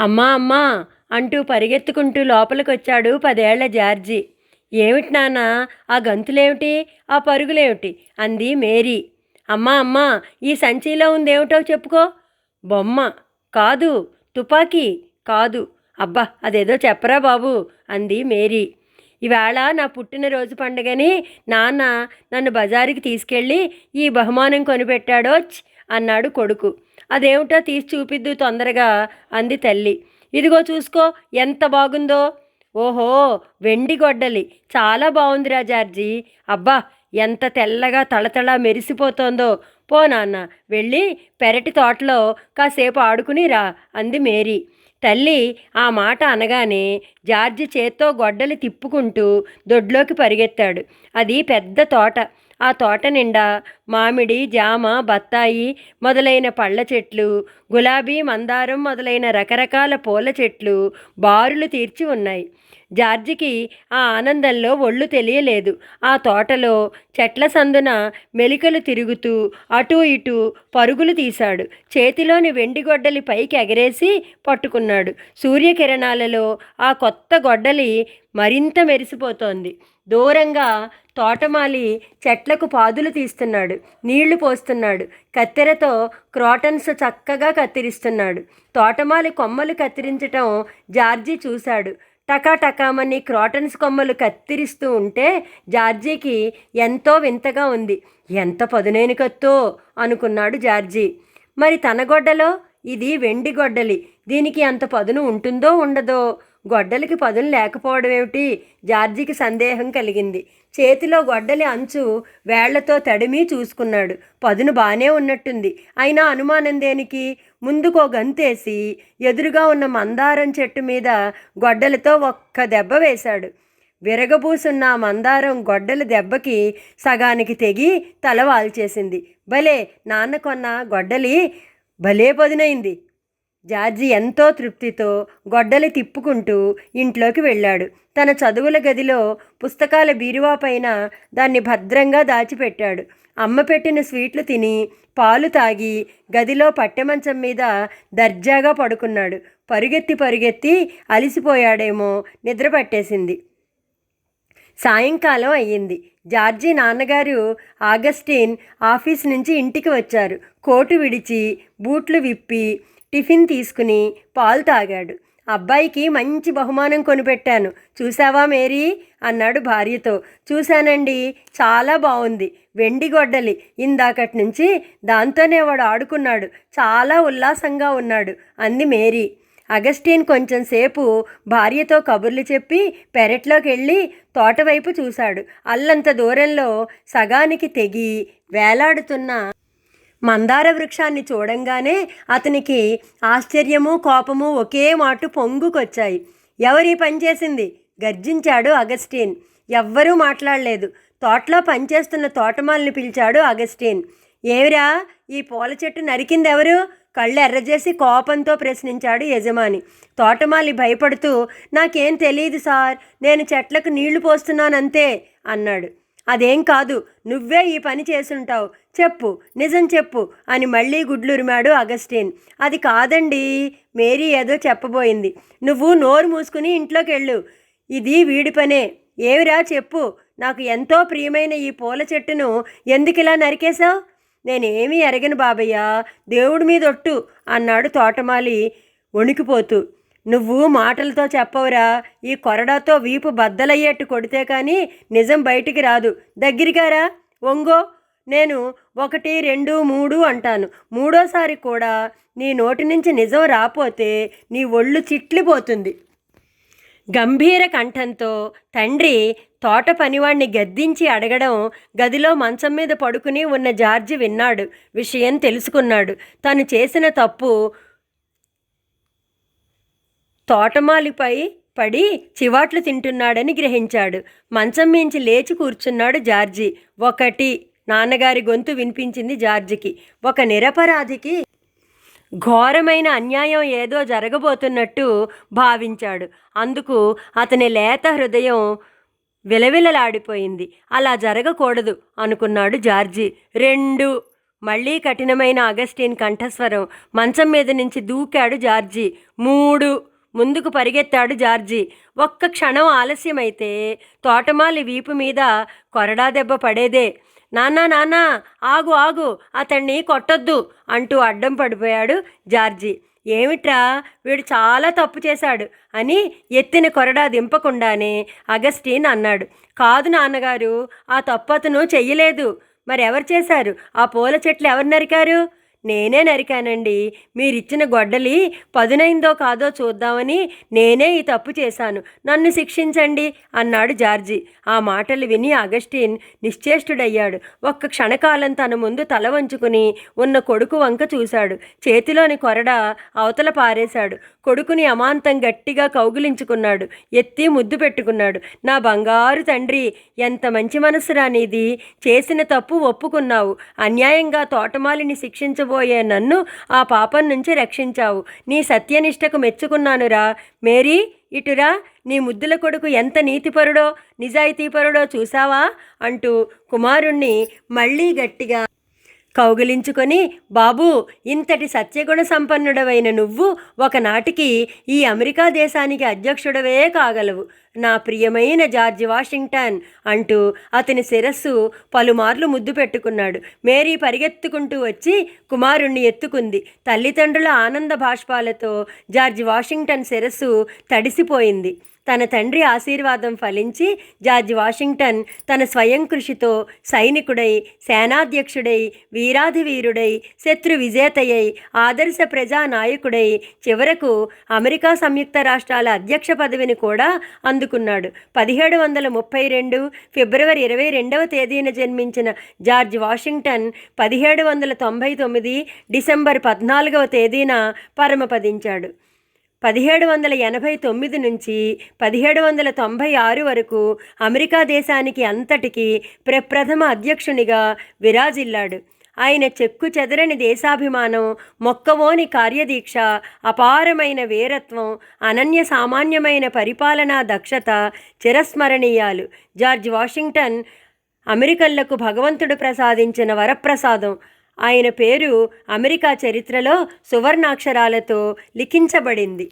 అమ్మా అమ్మా అంటూ పరిగెత్తుకుంటూ లోపలికొచ్చాడు పదేళ్ళ జార్జి. ఏమిటి నాన్న ఆ గంతులేమిటి ఆ పరుగులేమిటి? అంది మేరీ. అమ్మా అమ్మా ఈ సంచిలో ఉందేమిటో చెప్పుకో. బొమ్మ. కాదు తుపాకీ. కాదు. అబ్బా అదేదో చెప్పరా బాబు అంది మేరీ. ఇవాళ నా పుట్టినరోజు పండుగని నాన్న నన్ను బజారుకి తీసుకెళ్ళి ఈ బహుమానం కొనిపెట్టాడోచ్ అన్నాడు కొడుకు. అదేమిటో తీసి చూపిద్దు తొందరగా అంది తల్లి. ఇదిగో చూసుకో ఎంత బాగుందో. ఓహో వెండి గొడ్డలి. చాలా బాగుందిరా జార్జీ అబ్బా ఎంత తెల్లగా తళతళ మెరిసిపోతోందో. పో నాన్న వెళ్ళి పెరటి తోటలో కాసేపు ఆడుకుని రా అంది మేరీ. తల్లి ఆ మాట అనగానే జార్జి చేత్తో గొడ్డలి తిప్పుకుంటూ దొడ్లోకి పరిగెత్తాడు. అది పెద్ద తోట. ఆ తోట నిండా మామిడి జామ బత్తాయి మొదలైన పళ్ళ చెట్లు గులాబీ మందారం మొదలైన రకరకాల పూల చెట్లు బారులు తీర్చి ఉన్నాయి. జార్జికి ఆ ఆనందంలో ఒళ్ళు తెలియలేదు. ఆ తోటలో చెట్ల సందున మెలికలు తిరుగుతూ అటూ ఇటూ పరుగులు తీశాడు. చేతిలోని వెండి గొడ్డలి పైకి ఎగరేసి పట్టుకున్నాడు. సూర్యకిరణాలలో ఆ కొత్త గొడ్డలి మరింత మెరిసిపోతోంది. దూరంగా తోటమాలి చెట్లకు పాదులు తీస్తున్నాడు. నీళ్ళు పోస్తున్నాడు. కత్తెరతో క్రాటన్స్ చక్కగా కత్తిరిస్తున్నాడు. తోటమాలి కొమ్మలు కత్తిరించటం జార్జీ చూశాడు. టకాటకామని క్రాటన్స్ కొమ్మలు కత్తిరిస్తూ ఉంటే జార్జీకి ఎంతో వింతగా ఉంది. ఎంత పదునైన కత్తో అనుకున్నాడు జార్జీ. మరి తన గొడ్డలో? ఇది వెండి గొడ్డలి. దీనికి అంత పదును ఉంటుందో ఉండదో? గొడ్డలికి పదును లేకపోవడమేమిటి జార్జికి సందేహం కలిగింది. చేతిలో గొడ్డలి అంచు వేళ్ళతో తడిమి చూసుకున్నాడు. పదును బాగానే ఉన్నట్టుంది. అయినా అనుమానం దేనికి? ముందుకో గంతేసి ఎదురుగా ఉన్న మందారం చెట్టు మీద గొడ్డలితో ఒక్క దెబ్బ వేశాడు. విరగబూసున్న మందారం గొడ్డలి దెబ్బకి సగానికి తెగి తల వాల్చేసింది. భలే నాన్న కొన్న గొడ్డలి భలే పదునైంది. జార్జి ఎంతో తృప్తితో గొడ్డలి తిప్పుకుంటూ ఇంట్లోకి వెళ్ళాడు. తన చదువుల గదిలో పుస్తకాల బీరువా పైన దాన్ని భద్రంగా దాచిపెట్టాడు. అమ్మ పెట్టిన స్వీట్లు తిని పాలు తాగి గదిలో పట్టెమంచం మీద దర్జాగా పడుకున్నాడు. పరుగెత్తి పరుగెత్తి అలిసిపోయాడేమో నిద్ర పట్టేసింది. సాయంకాలం అయ్యింది. జార్జి నాన్నగారు ఆగస్టిన్ ఆఫీస్ నుంచి ఇంటికి వచ్చారు. కోటు విడిచి బూట్లు విప్పి టిఫిన్ తీసుకుని పాలు తాగాడు. అబ్బాయికి మంచి బహుమానం కొనిపెట్టాను. చూసావా మేరీ? అన్నాడు భార్యతో. చూశానండి చాలా బాగుంది వెండి గొడ్డలి. ఇందాకటి నుంచి దాంతోనే వాడు ఆడుకున్నాడు. చాలా ఉల్లాసంగా ఉన్నాడు అంది మేరీ. అగస్టీన్ కొంచెం సేపు భార్యతో కబుర్లు చెప్పి పెరట్లోకి వెళ్ళి తోటవైపు చూశాడు. అల్లంత దూరంలో సగానికి తెగి వేలాడుతున్న మందార వృక్షాన్ని చూడంగానే అతనికి ఆశ్చర్యము కోపము ఒకే మాటు పొంగుకొచ్చాయి. ఎవరి పని చేసింది? గర్జించాడు అగస్టీన్. ఎవ్వరూ మాట్లాడలేదు. తోటలో పనిచేస్తున్న తోటమాలిని పిలిచాడు అగస్టీన్. ఏవిరా ఈ పూల చెట్టు నరికింది ఎవరు కళ్ళు ఎర్రజేసి కోపంతో ప్రశ్నించాడు యజమాని. తోటమాలి భయపడుతూ నాకేం తెలియదు సార్. నేను చెట్లకు నీళ్ళు పోస్తున్నానంతే అన్నాడు. అదేం కాదు నువ్వే ఈ పని చేసుంటావు. చెప్పు నిజం చెప్పు అని మళ్ళీ గుడ్లురిమాడు అగస్టిన్. అది కాదండి మేరీ ఏదో చెప్పబోయింది. నువ్వు నోరు మూసుకుని ఇంట్లోకి వెళ్ళు ఇది వీడి పనే. ఏమిరా చెప్పు నాకు ఎంతో ప్రియమైన ఈ పూల చెట్టును ఎందుకిలా నరికేశావు? నేనేమీ ఎరగను బాబయ్య దేవుడి మీద ఒట్టు అన్నాడు తోటమాలి వణికిపోతూ. నువ్వు మాటలతో చెప్పవురా ఈ కొరడాతో వీపు బద్దలయ్యేట్టు కొడితే కానీ నిజం బయటికి రాదు. దగ్గరికారా? ఒంగో నేను ఒకటి రెండు మూడు అంటాను. మూడోసారి కూడా నీ నోటి నుంచి నిజం రాపోతే నీ ఒళ్ళు చిట్లిపోతుంది. గంభీర కంఠంతో తండ్రి తోట పనివాణ్ణి గద్దించి అడగడం గదిలో మంచం మీద పడుకుని ఉన్న జార్జి విన్నాడు. విషయం తెలుసుకున్నాడు. తను చేసిన తప్పు తోటమాలిపై పడి చివాట్లు తింటున్నాడని గ్రహించాడు. మంచం మించి లేచి కూర్చున్నాడు జార్జి. ఒకటి నాన్నగారి గొంతు వినిపించింది జార్జికి. ఒక నిరపరాధికి ఘోరమైన అన్యాయం ఏదో జరగబోతున్నట్టు భావించాడు. అందుకు అతని లేత హృదయం విలవిలలాడిపోయింది. అలా జరగకూడదు అనుకున్నాడు జార్జి. రెండు మళ్ళీ కఠినమైన అగస్టిన్ కంఠస్వరం. మంచం మీద నుంచి దూకాడు జార్జి. మూడు ముందుకు పరిగెత్తాడు జార్జి. ఒక్క క్షణం ఆలస్యమైతే తోటమాలి వీపు మీద కొరడా దెబ్బ పడేదే. నాన్నా నాన్నా ఆగు ఆగు అతన్ని కొట్టొద్దు అంటూ అడ్డం పడిపోయాడు జార్జి. ఏమిట్రా వీడు చాలా తప్పు చేశాడు అని ఎత్తిన కొరడా దింపకుండానే అగస్టీన్ అన్నాడు. కాదు నాన్నగారు ఆ తప్పు అతను చెయ్యలేదు. మరి ఎవరు చేశారు? ఆ పూల చెట్లు ఎవరు నరికారు? నేనే నరికానండి. మీరిచ్చిన గొడ్డలి పదునైందో కాదో చూద్దామని నేనే ఈ తప్పు చేశాను. నన్ను శిక్షించండి అన్నాడు జార్జి. ఆ మాటలు విని అగస్టిన్ నిశ్చేష్టుడయ్యాడు. ఒక్క క్షణకాలం తన ముందు తల వంచుకుని ఉన్న కొడుకు వంక చూశాడు. చేతిలోని కొరడ అవతల పారేశాడు. కొడుకుని అమాంతం గట్టిగా కౌగిలించుకున్నాడు. ఎత్తి ముద్దు పెట్టుకున్నాడు. నా బంగారు తండ్రి ఎంత మంచి మనసురా నీది. చేసిన తప్పు ఒప్పుకున్నావు. అన్యాయంగా తోటమాలిని శిక్షించబోయే నన్ను ఆ పాపం నుంచి రక్షించావు. నీ సత్యనిష్టకు మెచ్చుకున్నానురా. మేరీ ఇటురా నీ ముద్దుల కొడుకు ఎంత నీతిపరుడో నిజాయితీపరుడో చూసావా అంటూ కుమారుణ్ణి మళ్ళీ గట్టిగా కౌగిలించుకొని బాబు ఇంతటి సత్యగుణ సంపన్నుడవైన నువ్వు ఒకనాటికి ఈ అమెరికా దేశానికి అధ్యక్షుడవే కాగలవు. నా ప్రియమైన జార్జ్ వాషింగ్టన్ అంటూ అతని శిరస్సు పలుమార్లు ముద్దు పెట్టుకున్నాడు. మేరీ పరిగెత్తుకుంటూ వచ్చి కుమారుణ్ణి ఎత్తుకుంది. తల్లిదండ్రుల ఆనంద బాష్పాలతో జార్జ్ వాషింగ్టన్ శిరస్సు తడిసిపోయింది. తన తండ్రి ఆశీర్వాదం ఫలించి జార్జ్ వాషింగ్టన్ తన స్వయం కృషితో సైనికుడై సేనాధ్యక్షుడై వీరాధి వీరుడై శత్రు విజేతయ్యై ఆదర్శ ప్రజానాయకుడై చివరకు అమెరికా సంయుక్త రాష్ట్రాల అధ్యక్ష పదవిని కూడా అందుకున్నాడు. పదిహేడు వందల ముప్పై రెండు ఫిబ్రవరి ఇరవై రెండవ తేదీన జన్మించిన జార్జ్ వాషింగ్టన్ పదిహేడు వందల తొంభై తొమ్మిది డిసెంబర్ పద్నాలుగవ తేదీన పరమపదించాడు. పదిహేడు వందల ఎనభై తొమ్మిది నుంచి పదిహేడు వందల తొంభై ఆరు వరకు అమెరికా దేశానికి అంతటికి ప్రప్రథమ అధ్యక్షునిగా విరాజిల్లాడు. ఆయన చెక్కు చెదరని దేశాభిమానం మొక్కవోని కార్యదీక్ష అపారమైన వీరత్వం అనన్య సామాన్యమైన పరిపాలనా దక్షత చిరస్మరణీయాలు. జార్జ్ వాషింగ్టన్ అమెరికన్లకు భగవంతుడు ప్రసాదించిన వరప్రసాదం. ఆయన పేరు అమెరికా చరిత్రలో సువర్ణాక్షరాలతో లిఖించబడింది.